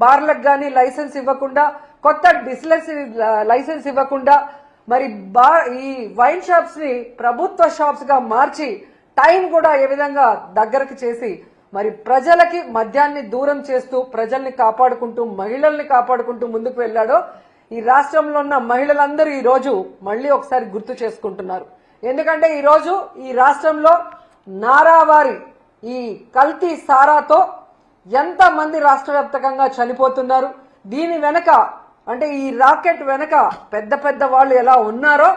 బార్లకు కానీ లైసెన్స్ ఇవ్వకుండా కొత్త డిస్లెన్స్ లైసెన్స్ ఇవ్వకుండా మరి బా ఈ వైన్ షాప్స్ని ప్రభుత్వ షాప్స్గా మార్చి టైం కూడా ఏ విధంగా దగ్గరకు చేసి మరి ప్రజలకి మద్యాన్ని దూరం చేస్తూ ప్రజల్ని కాపాడుకుంటూ మహిళల్ని కాపాడుకుంటూ ముందుకు వెళ్ళాడో ఈ రాష్ట్రంలో ఉన్న మహిళలందరూ ఈ రోజు మళ్ళీ ఒకసారి గుర్తు చేసుకుంటున్నారు. ఎందుకంటే ఈ రోజు ఈ రాష్ట్రంలో నారావారి ఈ కల్తీ సారాతో ఎంతమంది రాష్ట్ర వ్యాప్తంగా చనిపోతున్నారు? దీని వెనక అంటే ఈ రాకెట్ వెనక పెద్ద పెద్ద వాళ్ళు ఎలా ఉన్నారో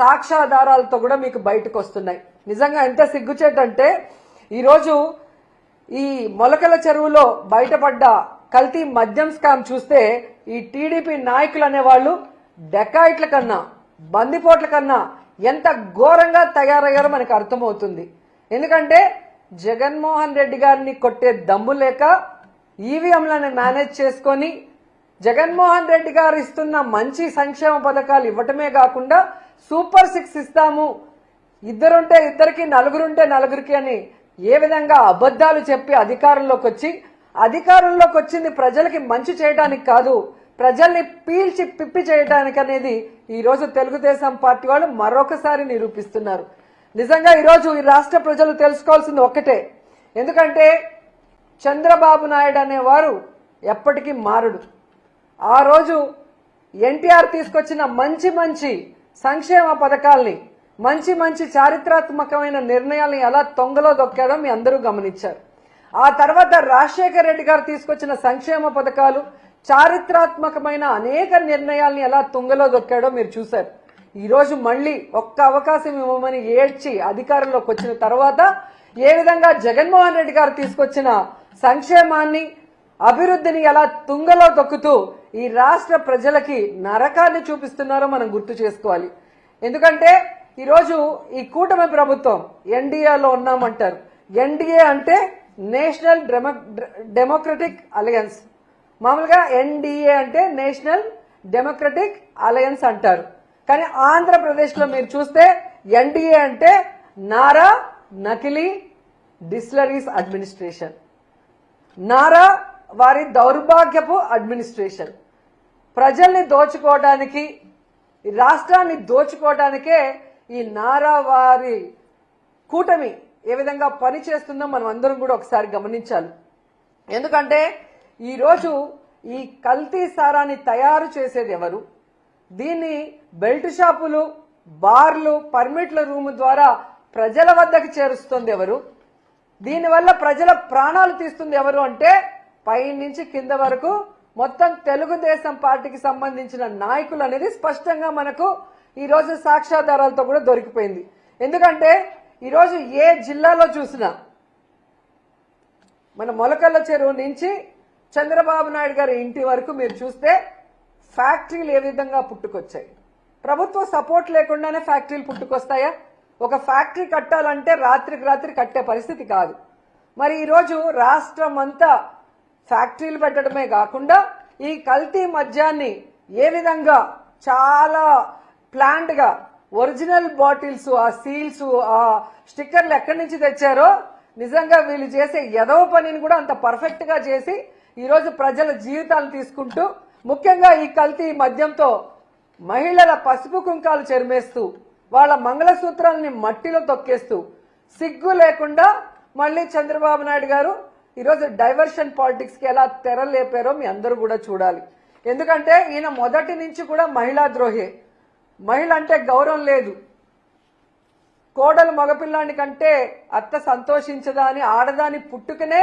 సాక్ష్యాధారాలతో కూడా మీకు బయటకు వస్తున్నాయి నిజంగా ఎంత సిగ్గుచేటంటే ఈరోజు ఈ మొలకల చెరువులో బయటపడ్డ కల్తీ మద్యం స్కామ్ చూస్తే ఈ టీడీపీ నాయకులు అనేవాళ్ళు డెకాయిట్ల కన్నా బందిపోట్ల కన్నా ఎంత ఘోరంగా తయారయ్యారో మనకు అర్థమవుతుంది. ఎందుకంటే జగన్మోహన్ రెడ్డి గారిని కొట్టే దమ్ము లేక ఈవీఎంలను మేనేజ్ చేసుకొని జగన్మోహన్ రెడ్డి గారు ఇస్తున్న మంచి సంక్షేమ పథకాలు ఇవ్వటమే కాకుండా సూపర్ సిక్స్ ఇస్తాము. ఇద్దరుంటే ఇద్దరికి నలుగురుంటే నలుగురికి అని ఏ విధంగా అబద్ధాలు చెప్పి అధికారంలోకి వచ్చి అధికారంలోకి వచ్చింది ప్రజలకి మంచి చేయడానికి కాదు ప్రజల్ని పీల్చి పిప్పి చేయడానికి అనేది ఈరోజు తెలుగుదేశం పార్టీ వాళ్ళు మరొకసారి నిరూపిస్తున్నారు. నిజంగా ఈరోజు ఈ రాష్ట్ర ప్రజలు తెలుసుకోవాల్సింది ఒక్కటే. ఎందుకంటే చంద్రబాబు నాయుడు అనేవారు ఎప్పటికీ మారడు. ఆ రోజు ఎన్టీఆర్ తీసుకొచ్చిన మంచి మంచి సంక్షేమ పథకాల్ని మంచి మంచి చారిత్రాత్మకమైన నిర్ణయాల్ని ఎలా తొంగలో దొక్కాడో మీ అందరూ గమనించారు. ఆ తర్వాత రాజశేఖర రెడ్డి గారు తీసుకొచ్చిన సంక్షేమ పథకాలు చారిత్రాత్మకమైన అనేక నిర్ణయాల్ని ఎలా తుంగలో దొక్కాడో మీరు చూశారు. ఈరోజు మళ్ళీ ఒక్క అవకాశం ఇవ్వమని ఏడ్చి అధికారంలోకి వచ్చిన తర్వాత ఏ విధంగా జగన్మోహన్ రెడ్డి గారు తీసుకొచ్చిన సంక్షేమాన్ని అభివృద్ధిని ఎలా తుంగలో తొక్కుతూ ఈ రాష్ట్ర ప్రజలకి నరకాన్ని చూపిస్తున్నారో మనం గుర్తు చేసుకోవాలి. ఎందుకంటే ఈరోజు ఈ కూటమి ప్రభుత్వం ఎన్డీఏలో ఉన్నామంటారు. ఎన్డీఏ అంటే నేషనల్ డెమోక్రటిక్ అలయన్స్. మామూలుగా ఎన్డీఏ అంటే నేషనల్ డెమోక్రటిక్ అలయన్స్ అంటారు. కానీ ఆంధ్రప్రదేశ్లో మీరు చూస్తే ఎన్డీఏ అంటే నారా నకిలీ డిస్లరీస్ అడ్మినిస్ట్రేషన్. నారా వారి దౌర్భాగ్యపు అడ్మినిస్ట్రేషన్. ప్రజల్ని దోచుకోవడానికి రాష్ట్రాన్ని దోచుకోవడానికే ఈ నారా వారి కూటమి ఏ విధంగా పనిచేస్తుందో మనం అందరం కూడా ఒకసారి గమనించాలి. ఎందుకంటే ఈరోజు ఈ కల్తీ సారాన్ని తయారు చేసేది ఎవరు? దీన్ని బెల్ట్ షాపులు బార్లు పర్మిట్ల రూమ్ ద్వారా ప్రజల వద్దకు చేరుస్తుంది ఎవరు? దీనివల్ల ప్రజల ప్రాణాలు తీస్తుంది ఎవరు అంటే పై నుంచి కింద వరకు మొత్తం తెలుగుదేశం పార్టీకి సంబంధించిన నాయకులు అనేది స్పష్టంగా మనకు ఈరోజు సాక్ష్యాధారాలతో కూడా దొరికిపోయింది. ఎందుకంటే ఈరోజు ఏ జిల్లాలో చూసినా మన మొలకల్ల చెరువు నుంచి చంద్రబాబు నాయుడు గారి ఇంటి వరకు మీరు చూస్తే ఫ్యాక్టరీలు ఏ విధంగా పుట్టుకొచ్చాయి? ప్రభుత్వ సపోర్ట్ లేకుండానే ఫ్యాక్టరీలు పుట్టుకొస్తాయా? ఒక ఫ్యాక్టరీ కట్టాలంటే రాత్రికి రాత్రి కట్టే పరిస్థితి కాదు. మరి ఈరోజు రాష్ట్రం అంతా ఫ్యాక్టరీలు పెట్టడమే కాకుండా ఈ కల్తీ మద్యాన్ని ఏ విధంగా చాలా ప్లాంట్గా ఒరిజినల్ బాటిల్స్ ఆ సీల్స్ ఆ స్టిక్కర్లు ఎక్కడి నుంచి తెచ్చారో నిజంగా వీళ్ళు చేసే ఎదవ పనిని కూడా అంత పర్ఫెక్ట్గా చేసి ఈరోజు ప్రజల జీవితాలు తీసుకుంటూ ముఖ్యంగా ఈ కల్తీ మద్యంతో మహిళల పసుపు కుంకాలు చెరిమేస్తూ వాళ్ళ మంగళసూత్రాలని మట్టిలో తొక్కేస్తూ సిగ్గు లేకుండా మళ్ళీ చంద్రబాబు నాయుడు గారు ఈరోజు డైవర్షన్ పాలిటిక్స్కి ఎలా తెరలేపారో మీ అందరూ కూడా చూడాలి. ఎందుకంటే ఈయన మొదటి నుంచి కూడా మహిళా ద్రోహే. మహిళ అంటే గౌరవం లేదు. కోడలు మగపిల్లాని కంటే అత్త సంతోషించదా అని ఆడదాని పుట్టుకనే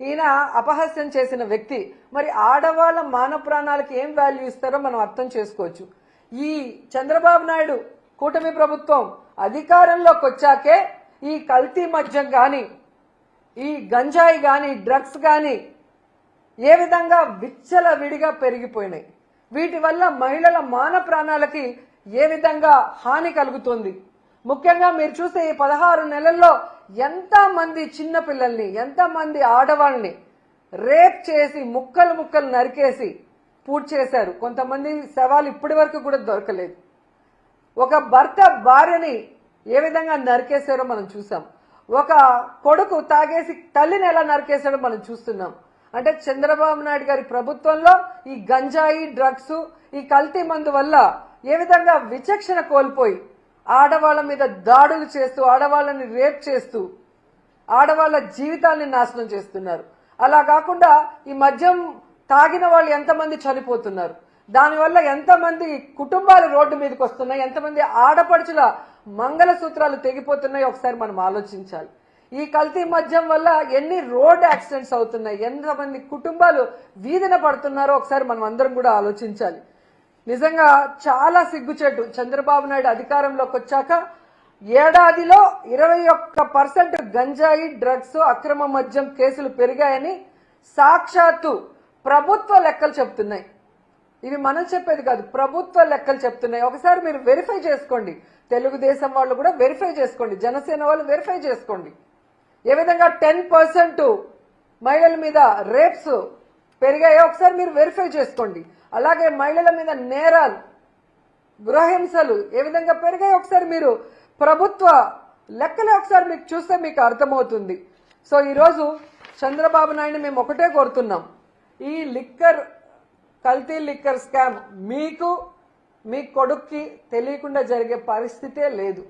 ఈయన అపహాస్యం చేసిన వ్యక్తి. మరి ఆడవాళ్ళ మాన ప్రాణాలకు ఏం వాల్యూ ఇస్తారో మనం అర్థం చేసుకోవచ్చు. ఈ చంద్రబాబు నాయుడు కూటమి ప్రభుత్వం అధికారంలోకి వచ్చాకే ఈ కల్తీ మద్యం కానీ ఈ గంజాయి కానీ డ్రగ్స్ కానీ ఏ విధంగా విచ్చల విడిగా పెరిగిపోయినాయి. వీటి వల్ల మహిళల మాన ప్రాణాలకి ఏ విధంగా హాని కలుగుతుంది? ముఖ్యంగా మీరు చూస్తే ఈ పదహారు నెలల్లో ఎంతమంది చిన్నపిల్లల్ని చిన్న పిల్లల్ని ఆడవాళ్ళని రేప్ చేసి ముక్కలు ముక్కలు నరికేసి పూర్తి చేశారు. కొంతమంది శవాలు ఇప్పటి వరకు కూడా దొరకలేదు. ఒక భర్త భార్యని ఏ విధంగా నరికేశారో మనం చూసాం. ఒక కొడుకు తాగేసి తల్లిని ఎలా నరికేశాడో మనం చూస్తున్నాం. అంటే చంద్రబాబు నాయుడు గారి ప్రభుత్వంలో ఈ గంజాయి డ్రగ్స్ ఈ కల్తీ మందు వల్ల ఏ విధంగా విచక్షణ కోల్పోయి ఆడవాళ్ళ మీద దాడులు చేస్తూ ఆడవాళ్ళని రేప్ చేస్తూ ఆడవాళ్ళ జీవితాన్ని నాశనం చేస్తున్నారు. అలా కాకుండా ఈ మద్యం తాగిన వాళ్ళు ఎంతమంది చనిపోతున్నారు? దానివల్ల ఎంతమంది కుటుంబాలు రోడ్డు మీదకి వస్తున్నాయి? ఎంతమంది ఆడపడుచుల మంగళసూత్రాలు తెగిపోతున్నాయి? ఒకసారి మనం ఆలోచించాలి. ఈ కల్తీ మద్యం వల్ల ఎన్ని రోడ్ యాక్సిడెంట్స్ అవుతున్నాయి? ఎంతమంది కుటుంబాలు వీధిన పడుతున్నారో ఒకసారి మనం అందరం కూడా ఆలోచించాలి. నిజంగా చాలా సిగ్గుచేటు. చంద్రబాబు నాయుడు అధికారంలోకి వచ్చాక ఏడాదిలో ఇరవై ఒక్క పర్సెంట్ గంజాయి డ్రగ్స్ అక్రమ మద్యం కేసులు పెరిగాయని సాక్షాత్తు ప్రభుత్వ లెక్కలు చెప్తున్నాయి. ఇవి మనం చెప్పేది కాదు ప్రభుత్వ లెక్కలు చెప్తున్నాయి. ఒకసారి మీరు వెరిఫై చేసుకోండి. తెలుగుదేశం వాళ్ళు కూడా వెరిఫై చేసుకోండి. జనసేన వాళ్ళు వెరిఫై చేసుకోండి. ఏ విధంగా టెన్ పర్సెంట్ మహిళల మీద రేప్స్ పెరిగాయో ఒకసారి మీరు వెరిఫై చేసుకోండి. అలాగే మహిళల మీద నేరాలు గృహహింసలు ఏ విధంగా పెరిగాయి? ఒకసారి మీరు ప్రభుత్వ లెక్కలే ఒకసారి మీకు చూస్తే మీకు అర్థమవుతుంది. సో ఈరోజు చంద్రబాబు నాయుడు మేము ఒకటే కోరుతున్నాం. ఈ లిక్కర్ కల్తీ లిక్కర్ స్కామ్ మీకు మీ కొడుక్కి తెలియకుండా జరిగే పరిస్థితే లేదు.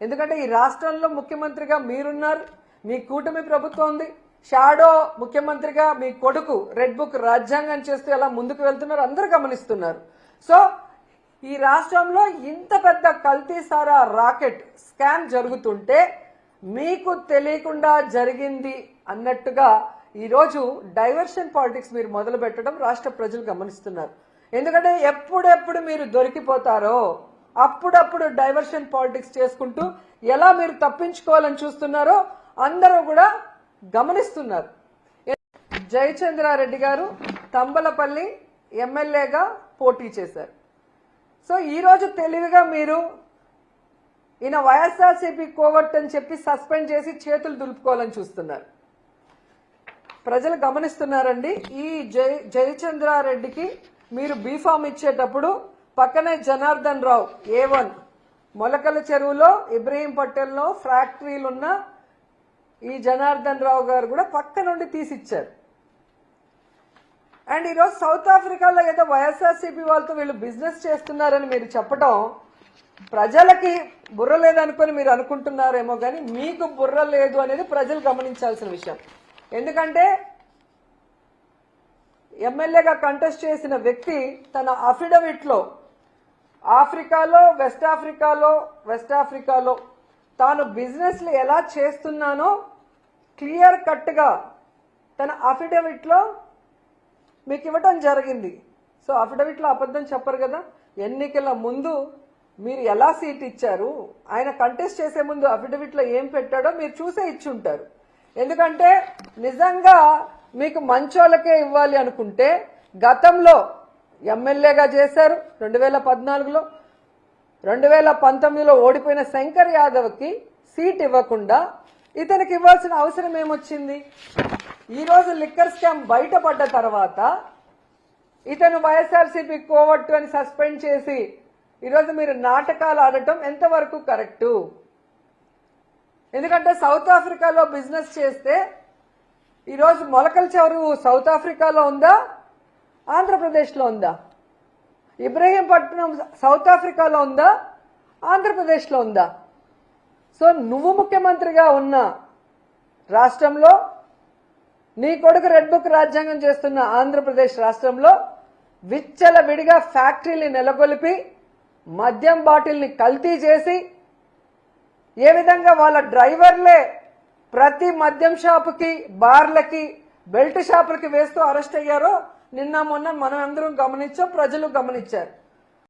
ఎందుకంటే ఈ రాష్ట్రంలో ముఖ్యమంత్రిగా మీరున్నారు మీ కూటమి ప్రభుత్వం ఉంది. షాడో ముఖ్యమంత్రిగా మీ కొడుకు రెడ్ బుక్ రాజ్యాంగం చేస్తూ ఎలా ముందుకు వెళ్తున్నారు అందరూ గమనిస్తున్నారు. సో ఈ రాష్ట్రంలో ఇంత పెద్ద కల్తీ సారా రాకెట్ స్కామ్ జరుగుతుంటే మీకు తెలియకుండా జరిగింది అన్నట్టుగా ఈరోజు డైవర్షన్ పాలిటిక్స్ మీరు మొదలు పెట్టడం రాష్ట్ర ప్రజలు గమనిస్తున్నారు. ఎందుకంటే ఎప్పుడెప్పుడు మీరు దొరికిపోతారో అప్పుడప్పుడు డైవర్షన్ పాలిటిక్స్ చేసుకుంటూ ఎలా మీరు తప్పించుకోవాలని చూస్తున్నారో అందరూ కూడా గమనిస్తున్నారు. జయచంద్రారెడ్డి గారు తంబలపల్లి ఎమ్మెల్యేగా పోటీ చేశారు. సో ఈరోజు తెలివిగా మీరు ఈయన వైఎస్ఆర్సీపీ కోవట్ అని చెప్పి సస్పెండ్ చేసి చేతులు దులుపుకోవాలని చూస్తున్నారు. ప్రజలు గమనిస్తున్నారండి ఈ జై జయచంద్రారెడ్డికి మీరు బీఫామ్ ఇచ్చేటప్పుడు పక్కనే జనార్దన్ రావు ఏ వన్ మొలకల చెరువులో ఇబ్రహీం పటేల్లో ఫ్యాక్టరీలు ఉన్న ఈ జనార్దన్ రావు గారు కూడా పక్క నుండి తీసిచ్చారు. అండ్ ఈరోజు సౌత్ ఆఫ్రికాలో ఏదో వైఎస్ఆర్సీపీ వాళ్ళతో వీళ్ళు బిజినెస్ చేస్తున్నారని మీరు చెప్పడం ప్రజలకి బుర్ర లేదనుకొని మీరు అనుకుంటున్నారేమో కానీ మీకు బుర్ర లేదు అనేది ప్రజలు గమనించాల్సిన విషయం. ఎందుకంటే ఎమ్మెల్యేగా కంటెస్ట్ చేసిన వ్యక్తి తన అఫిడవిట్లో ఆఫ్రికాలో వెస్ట్ ఆఫ్రికాలో వెస్ట్ ఆఫ్రికాలో తాను బిజినెస్లు ఎలా చేస్తున్నానో క్లియర్ కట్గా తన అఫిడవిట్లో మీకు ఇవ్వటం జరిగింది. సో అఫిడవిట్లో అబద్ధం చెప్పరు కదా. ఎన్నికల ముందు మీరు ఎలా సీట్ ఇచ్చారు? ఆయన కంటెస్ట్ చేసే ముందు అఫిడవిట్లో ఏం పెట్టాడో మీరు చూసే ఇచ్చి ఉంటారు ఎందుకంటే నిజంగా మీకు మంచోళ్ళకే ఇవ్వాలి అనుకుంటే గతంలో ఎమ్మెల్యేగా చేశారు రెండు వేల పద్నాలుగులో. రెండు వేల పంతొమ్మిదిలో ఓడిపోయిన శంకర్ యాదవ్కి సీట్ ఇవ్వకుండా ఇతనికి ఇవ్వాల్సిన అవసరం ఏమొచ్చింది? ఈరోజు లిక్కర్ స్కామ్ బయటపడ్డ తర్వాత ఇతను వైఎస్ఆర్సీపీ కోవట్టు అని సస్పెండ్ చేసి ఈరోజు మీరు నాటకాలు ఆడటం ఎంతవరకు కరెక్టు? ఎందుకంటే సౌత్ ఆఫ్రికాలో బిజినెస్ చేస్తే ఈరోజు మొలకల చెరువు సౌత్ ఆఫ్రికాలో ఉందా? ఆంధ్రప్రదేశ్లో ఉందా? ఇబ్రహీంపట్నం సౌత్ ఆఫ్రికాలో ఉందా? ఆంధ్రప్రదేశ్లో ఉందా? సో నువ్వు ముఖ్యమంత్రిగా ఉన్న రాష్ట్రంలో నీ కొడుకు రెడ్ బుక్ రాజ్యాంగం చేస్తున్న ఆంధ్రప్రదేశ్ రాష్ట్రంలో విచ్చల విడిగా ఫ్యాక్టరీని నెలకొల్పి మద్యం బాటిల్ని కల్తీ చేసి ఏ విధంగా వాళ్ళ డ్రైవర్లే ప్రతి మద్యం షాపుకి బార్లకి బెల్ట్ షాపులకి వేస్తూ అరెస్ట్ అయ్యారో నిన్న మొన్న మనం అందరం గమనించాం ప్రజలు గమనించారు.